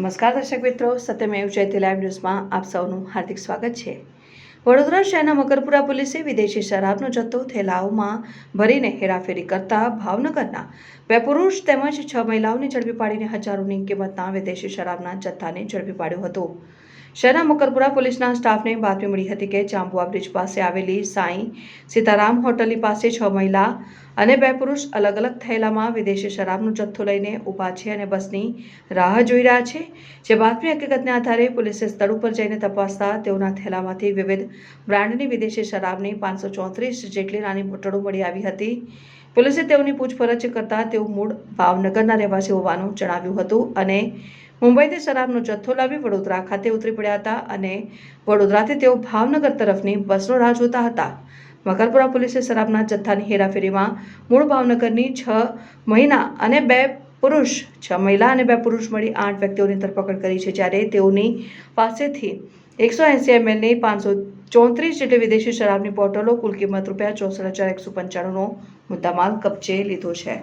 નમસ્કાર દર્શક મિત્રો, સત્યમેવ જયતે લાઈવ ન્યૂઝમાં આપ સૌનું હાર્દિક સ્વાગત છે. વડોદરા શહેરના મકરપુરા પોલીસે વિદેશી શરાબનો જથ્થો થેલાઓમાં ભરીને હેરાફેરી કરતા ભાવનગરના બે પુરુષ તેમજ છ મહિલાઓને ઝડપી પાડીને હજારોની કિંમતના વિદેશી શરાબના જથ્થાને ઝડપી પાડ્યો હતો. શહેરના મકરપુરા પોલીસના સ્ટાફને બાતમી મળી હતી કે જાંબુઆ બ્રિજ પાસે આવેલી સાંઈ સીતારામ હોટલની પાસે છ મહિલા અને બે પુરુષ અલગ અલગ થયેલામાં વિદેશી શરાબનો જથ્થો લઈને ઊભા છે અને બસની રાહ જોઈ રહ્યા છે. જે બાતમી હકીકતને આધારે પોલીસે સ્થળ ઉપર જઈને તપાસતા તેઓના થેલામાંથી વિવિધ બ્રાન્ડની વિદેશી શરાબની પાંચસો ચોત્રીસ જેટલી નાની બોટલો મળી આવી હતી. પોલીસે તેઓની પૂછપરછ કરતા તેઓ મૂળ ભાવનગરના રહેવાસી હોવાનું જણાવ્યું હતું અને મુંબઈથી શરાબનો જથ્થો લાવી વડોદરા ખાતે ઉતરી પડ્યા હતા અને વડોદરાથી તેઓ ભાવનગર તરફની બસનો રાહ જોતા હતા. મકરપુરા પોલીસે શરાબના જથ્થાની હેરાફેરીમાં મૂળ ભાવનગરની છ મહિના અને બે પુરુષ, છ મહિલા અને બે પુરુષ મળી આઠ વ્યક્તિઓની ધરપકડ કરી છે, જ્યારે તેઓની પાસેથી એકસો એંસી એમએલની પાંચસો ચોત્રીસ જેટલી વિદેશી શરાબની બોટલો કુલ કિંમત રૂપિયા ચોસઠ હજાર એકસો પંચાણુંનો મુદ્દામાલ કબજે લીધો છે.